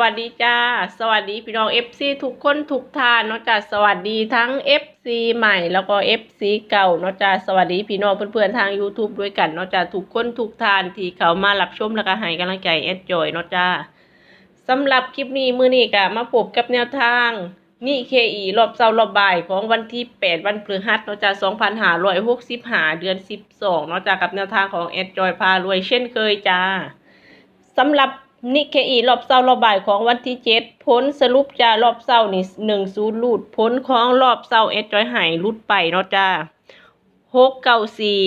วัสดีจ้า สวัสดีพี่น้อง FC ทุกคนทุกท่านเนาะจ้าสวัสดีทั้ง FC ใหม่แล้วก็ FC เก่าเนาะจ้าสวัสดีพี่น้องเพื่อนๆทาง YouTube ด้วยกันเนาะจ้าทุกคนทุกท่านที่เขามารับชมแล้วก็ให้กำลังใจแอดจอยเนาะจ้าสำหรับคลิปนี้มือนี้ก็มาพบกับแนวทางนี่ KE รอบเช้ารอบบ่ายของวันที่ 8 วันพฤหัสเนาะจ้า2565เดือน 12เนาะจ้ากับแนวทางของแอดจอยพารวยเช่นเคยจ้าสำหรับ นิเคอีรอบเศร้ารอบบ่ายของวันที่เจ็ดผลสรุปจ้ารอบเศร้านี่หนึ่งศูนย์ลูดผลของรอบเศร้าเอสจอยหายลุดไปเนาะจ้าหกเก้าสี่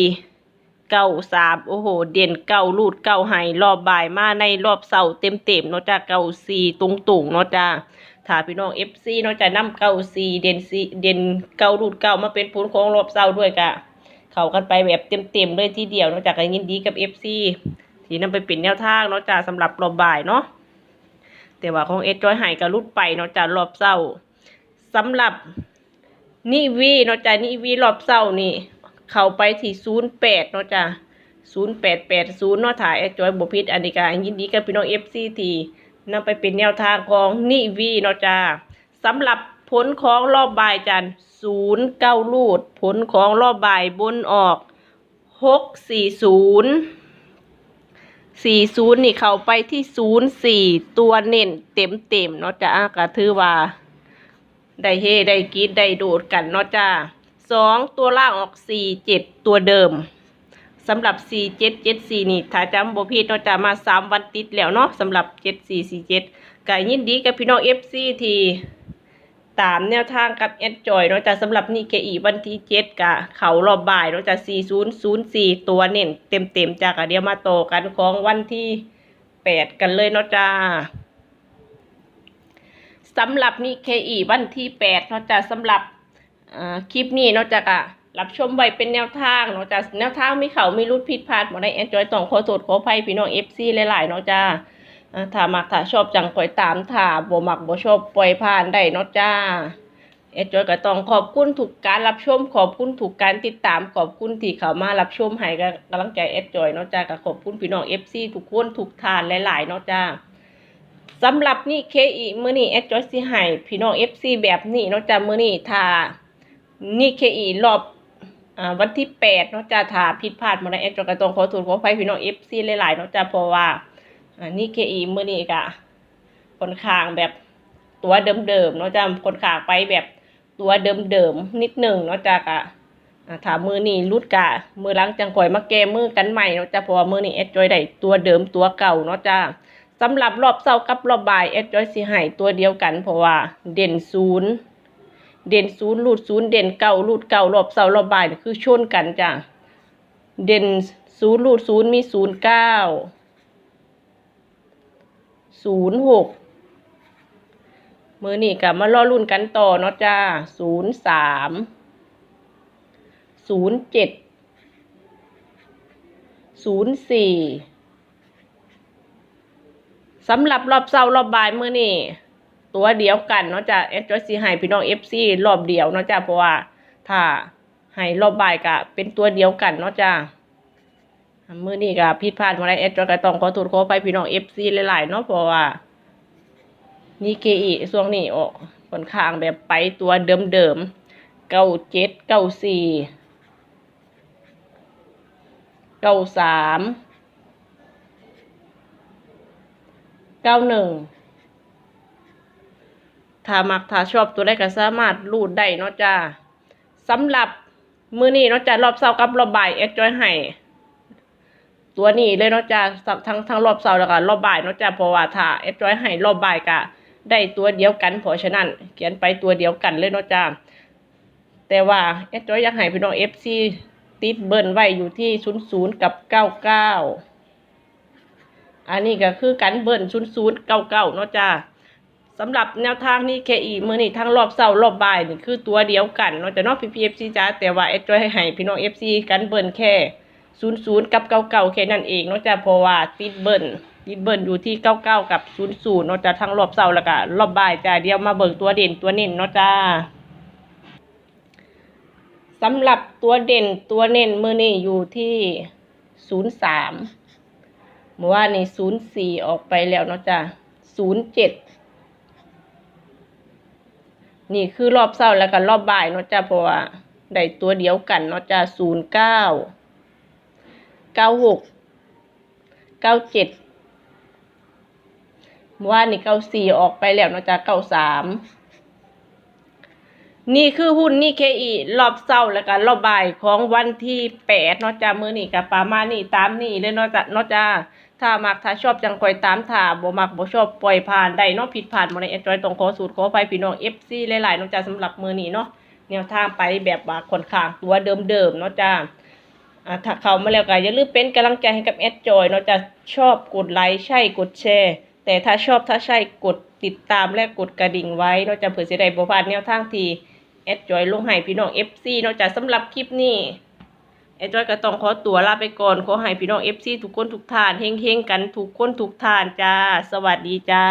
เก้าสามโอ้โห เด่นเก้าลูดเก้าหายรอบบ่ายมาในรอบเศร้าเต็มเต็มเนาะจ้าเก้าสี่ตุงตุงๆเนาะจ้าถ้าพี่น้องเอฟซีเนาะจ้านำเก้าสี่เด่นสี่เด่นเก้าลูดเก้ามาเป็นผลของรอบเศร้าด้วยกะ เข้ากันไปแบบเต็มเต็มเลยทีเดียวเนาะจ้ากกันยินดีกับเอฟซี ที่นำไปเป็นแนวทางเนาะจ้าสำหรับรอบบ่ายเนาะแต่ว่าของเอสจอยหายกับรุดไปเนาะจ้ารอบเศร้าสำหรับนิวีเนาะจ้านิวีรอบเศร้านี่ เข้าไปที่ศูนย์แปดเนาะจ้าศูนย์แปดแปดศูนย์เนาะถ่ายเอสจอยบุพิษอันนี้ก็ยินดีกับพี่น้องเอฟซีทีนำไปเป็นแนวทางของนิวีเนาะจ้าสำหรับผลของรอบบ่ายจันศูนย์เก้าลูด ผลของรอบบ่ายบนออกหกสี่ศูนย์ สี่ศูนย์นี่เขาไปที่ศูนย์สี่ตัวเน้นเต็มเต็มเนาะจ้าก็ถือว่า ได้เฮได้กีดได้โดดกันเนาะจ้าสองตัวล่างออกสี่เจ็ดตัวเดิมสำหรับสี่เจ็ดเจ็ดสี่นี่ถ้าจำบ่ผิดเนาะจ้ามาสามวันติดแล้วเนาะสำหรับเจ็ดสี่สี่เจ็ดก็ยินดีกับพี่น้องเอฟซีที ตามแนวทางกับแอดจอยเนาะจ้าสำหรับนี่เคอีวันที่เจ็ดกะเขารอบบ่ายเนาะจ้าสี่ศูนย์ศูนย์สี่ตัวเน้นเต็มเต็มๆจ้ากะเดี๋ยวมาโตกันของวันที่แปดกันเลยเนาะจ้าสำหรับนี่เคอีวันที่แปดเนาะจ้าสำหรับอ่าคลิปนี้เนาะจ้ากะรับชมไว้เป็นแนวทางเนาะจ้าแนวทางมีเขามีรุดผิดพลาดหมดในแอดจอยต้องขอโทษขออภัยพี่น้องเอฟซีหลายๆเนาะจ้าอ่า ถ้ามักถ้าชอบจังปล่อยตามถ้าบ่มักบ่ชอบปล่อยผ่านได้เนาะจ้าเอจอยก็ต้องขอบคุณทุกการรับชม ขอบคุณทุกการติดตาม ขอบคุณที่เข้ามารับชมให้กำลังใจเอจอยเนาะจ้าก็ขอบคุณพี่น้อง FC ทุกคนทุกทานหลายๆเนาะจ้าสำหรับนี่เคอีมือนี้เอจอยสิให้พี่น้อง FC แบบนี้เนาะจ้ามือนี้ถ้านี่เคอีรอบวันที่8เนาะจ้าถ้าผิดพลาดมาได้เอจอยก็ต้องขอโทษขออภัยพี่น้อง FC หลายๆเนาะจ้าเพราะว่า นนี้เคอีมือนี้กะคนข้างแบบตัวเดิมๆเนาะจ้ะค่อนข้างไปแบบตัวเดิมๆนิดหนึ่งเนาะจ้ะกะอ่าถามมือนี่รุดกะ มือล้างจังก่อยมาแก้มือกันใหม่เนาะจ้ะเพราะว่ามือนี่เอดจอยได้ตัวเดิมตัวเก่าเนาะจ้ะสำหรับรอบเศร้ากับรอบบ่ายเอดจอยสิให้ตัวเดียวกันเพราะว่าเด่นศูนย์เด่นศูนย์รูดศูนย์เด่นเก่ารูดเก่ารอบเศร้ารอบบ่ายคือชนกันจ้ะ เด่นศูนย์รูดศูนย์มีศูนย์เก้า ศูนย์หกมือนี่กลับมาล่อรุ่นกันต่อเนาะจ้าศูนย์สามศูนย์เจ็ดศูนย์สี่สำหรับรอบเช้ารอบบ่ายมือนี่ตัวเดียวกันเนาะจ้าเอสจอยซีให้พี่น้องเอฟซีรอบเดียวเนาะจ้าเพราะว่าถ้าให้รอบบ่ายก็เป็นตัวเดียวกันเนาะจ้า มือนี้ก็ผิดพลาดมาได้เอสก็ต้องขอโทษขอไปพี่น้องเอฟซีหลายๆเนาะเพราะว่านี่เคอีช่วงนี้ออกค่อนข้างแบบไปตัวเดิมๆเก้าเจ็ดเก้าสี่เก้าสามเก้าหนึ่งถ้ามักถ้าชอบตัวได้ก็สามารถรูดได้เนาะจ้าสำหรับมือนี้เนาะจ้ารอบเช้ากับรอบบ่ายเอสจอยให้ ตัวนี้เลยเนาะจ้าทั้งทั้งรอบเสาร์แล้วก็รอบบ่ายเนาะจ้าเพราะว่าถ้าเอฟจอยให้รอบบ่ายก็ได้ตัวเดียวกันเพราะฉะนั้น เขียนไปตัวเดียวกันเลยเนาะจ้าแต่ว่าเอฟจอยอยากให้พี่น้องเอฟซีติดเบิ้ลไว้อยู่ที่ศูนย์ศูนย์กับเก้าเก้าอันนี้ก็คือกันเบิ้ลศูนย์ศูนย์เก้าเก้าเนาะจ้าสำหรับแนวทางนี้เคอีมือนี่ทั้งรอบเสาร์รอบบ่ายนี่คือตัวเดียวกันเนาะจ้าเนาะพีพีเอฟซีจ้าแต่ว่าเอฟจอยให้ให้พี่น้องเอฟซีกันเบิ้ลแค่ ศูนย์ศูนย์กับเก้าเก้าแค่นั้นเองนาะจ้ะเพราะว่าติดเบิ้ลติดเบิ้ลอยู่ที่เก้าเก้ากับศูนย์ศูนย์นาะจ้ะทั้งรอบเสาร์แล้วก็รอบบ่ายจ้ะเดี๋ยวมาเบิกตัวเด่นตัวเน้นนาะจ้าสำหรับตัวเด่นตัวเน้นมือนี่อยู่ที่ศูนย์สามเมื่อวานนี้ศูนย์สี่ออกไปแล้วเนาะจ้ะศูนย์เจ็ดนี่คือรอบเศร้าแล้วก็รอบบ่ายเนาะจ้าเพราะว่าได้ตัวเดียวกันเนาะจ้าศูนย์เก้า เก้าหกเก้าเจ็ดว่านี่เก้าสี่ออกไปแล้วนะจ้าเก้าสามนี่คือหุ้นนี่เคอีรอบเศร้าแล้วก็รอบบ่ายของวันที่แปดนาะจ้ามือนี่กับประมานี่ตามนี่เลยนาะจ้านาะจ้าถ้ามักถ้าชอบจังคอยตามถ้าบ่มักบ่ชอบปล่อยผ่านได้นาะผิดผ่านบ่ได้แอนดจอยต้องขอสูตรขอไปพี่น้อง FC หลายๆนาะจ้าสำหรับมือนี้เนาะแนวทางไปแบบว่าค่อนข้างตัวเดิมๆนาะจ้าอ่า ถ้าเข้ามาแล้วก็อย่าลืมเป็นกำลังใจให้กับแอดจอยเนาะจ้าชอบกดไลค์ใช่กดแชร์ แต่ถ้าชอบถ้าใช่กดติดตามและกดกระดิ่งไว้เนาะจ้าเผื่อสิได้บ่พลาดแนวทางทีแอดจอยลงให้พี่น้อง FC เนาะจ้าสำหรับคลิปนี้ไอ้จ้อยก็ต้องขอตัวลาไปก่อนขอให้พี่น้องเอฟซีทุกคนทุกท่านเฮงๆกันทุกคนทุกท่านจ้า สวัสดีจ้า